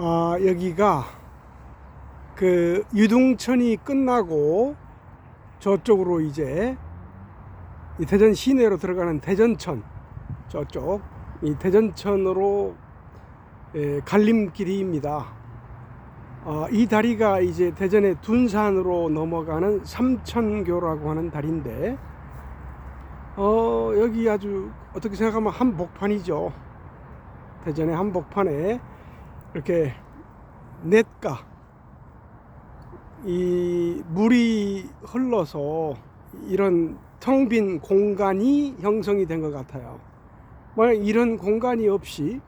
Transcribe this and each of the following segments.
아, 여기가 그 유동천이 끝나고 저쪽으로 이제 이 대전 시내로 들어가는 대전천 저쪽 이 대전천으로 예, 갈림길이입니다. 아, 이 다리가 이제 대전의 둔산으로 넘어가는 삼천교라고 하는 다리인데 어, 여기 아주 어떻게 생각하면 한복판이죠. 대전의 한복판에 이렇게 냇가 이 물이 흘러서 이런 텅 빈 공간이 형성이 된 것 같아요. 만약 이런 공간이 없이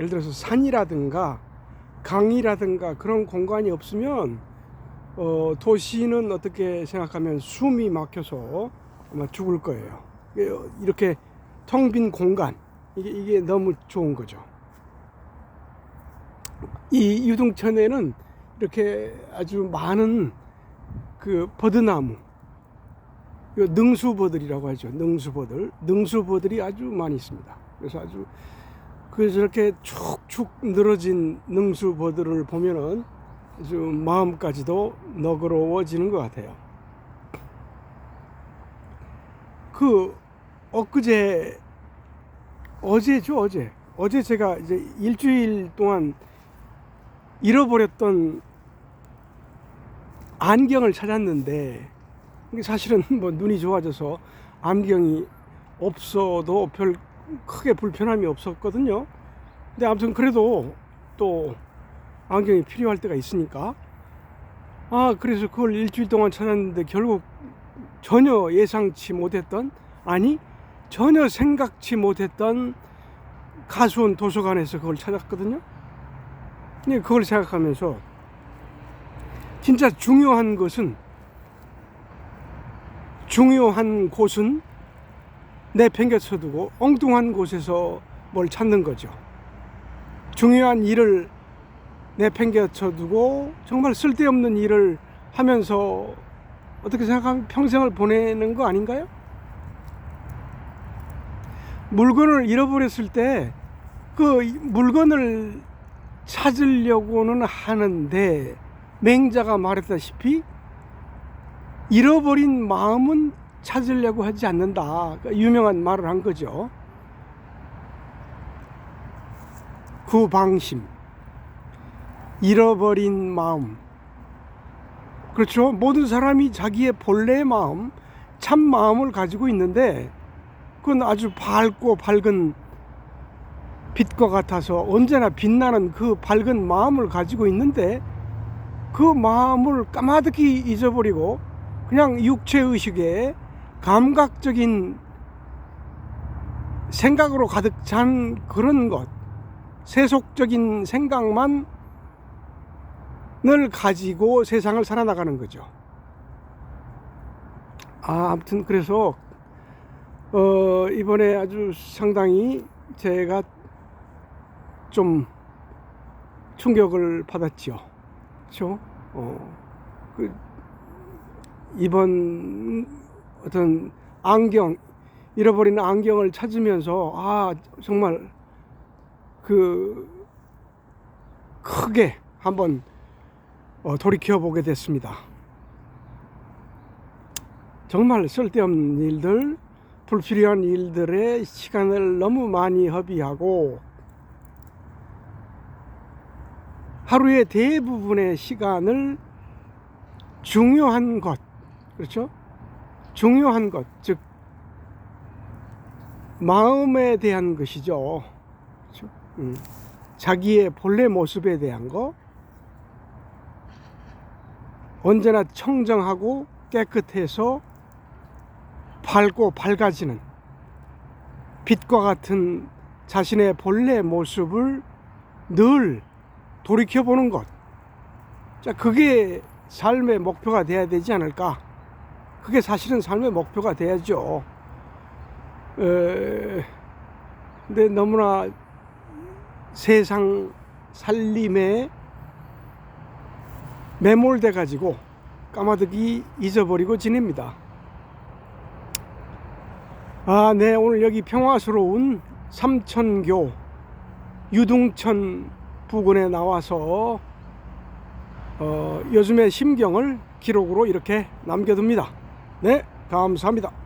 예를 들어서 산이라든가 강이라든가 그런 공간이 없으면 어, 도시는 어떻게 생각하면 숨이 막혀서 아마 죽을 거예요. 이렇게 텅 빈 공간 이게, 이게 너무 좋은 거죠. 이 유동천에는 이렇게 아주 많은 그 버드나무, 요 능수버들이라고 하죠. 능수버들, 능수버들이 아주 많이 있습니다. 그래서 아주 그래서 이렇게 축축 늘어진 능수버들을 보면은 아주 마음까지도 너그러워지는 것 같아요. 그 엊그제 어제죠 어제 어제 제가 이제 일주일 동안 잃어버렸던 안경을 찾았는데 사실은 뭐 눈이 좋아져서 안경이 없어도 별 크게 불편함이 없었거든요. 근데 아무튼 그래도 또 안경이 필요할 때가 있으니까 아 그래서 그걸 일주일 동안 찾았는데 결국 전혀 예상치 못했던 아니 전혀 생각치 못했던 가수원 도서관에서 그걸 찾았거든요. 근데 그걸 생각하면서 진짜 중요한 것은 중요한 곳은 내팽개쳐 두고 엉뚱한 곳에서 뭘 찾는 거죠. 중요한 일을 내팽개쳐 두고 정말 쓸데없는 일을 하면서 어떻게 생각하면 평생을 보내는 거 아닌가요? 물건을 잃어버렸을 때 그 물건을 찾으려고는 하는데 맹자가 말했다시피 잃어버린 마음은 찾으려고 하지 않는다. 그러니까 유명한 말을 한 거죠. 구방심. 잃어버린 마음. 그렇죠. 모든 사람이 자기의 본래의 마음, 참 마음을 가지고 있는데, 그건 아주 밝고 밝은 빛과 같아서 언제나 빛나는 그 밝은 마음을 가지고 있는데, 그 마음을 까마득히 잊어버리고, 그냥 육체의식에 감각적인 생각으로 가득 찬 그런 것, 세속적인 생각만 을 가지고 세상을 살아나가는 거죠. 아, 아무튼 그래서 어, 이번에 아주 상당히 제가 좀 충격을 받았죠. 그렇죠? 어, 그 이번 어떤 안경 잃어버린 안경을 찾으면서 아 정말 그 크게 한번 어, 돌이켜 보게 됐습니다. 정말 쓸데없는 일들, 불필요한 일들에 시간을 너무 많이 허비하고 하루의 대부분의 시간을 중요한 것, 그렇죠? 중요한 것, 즉, 마음에 대한 것이죠. 그렇죠? 음, 자기의 본래 모습에 대한 것, 언제나 청정하고 깨끗해서 밝고 밝아지는 빛과 같은 자신의 본래 모습을 늘 돌이켜보는 것. 자, 그게 삶의 목표가 돼야 되지 않을까? 그게 사실은 삶의 목표가 돼야죠. 에, 근데 너무나 세상 살림에 매몰돼 가지고 까마득이 잊어버리고 지냅니다. 아, 네, 오늘 여기 평화스러운 삼천교 유동천 부근에 나와서 어, 요즘의 심경을 기록으로 이렇게 남겨둡니다. 네, 감사합니다.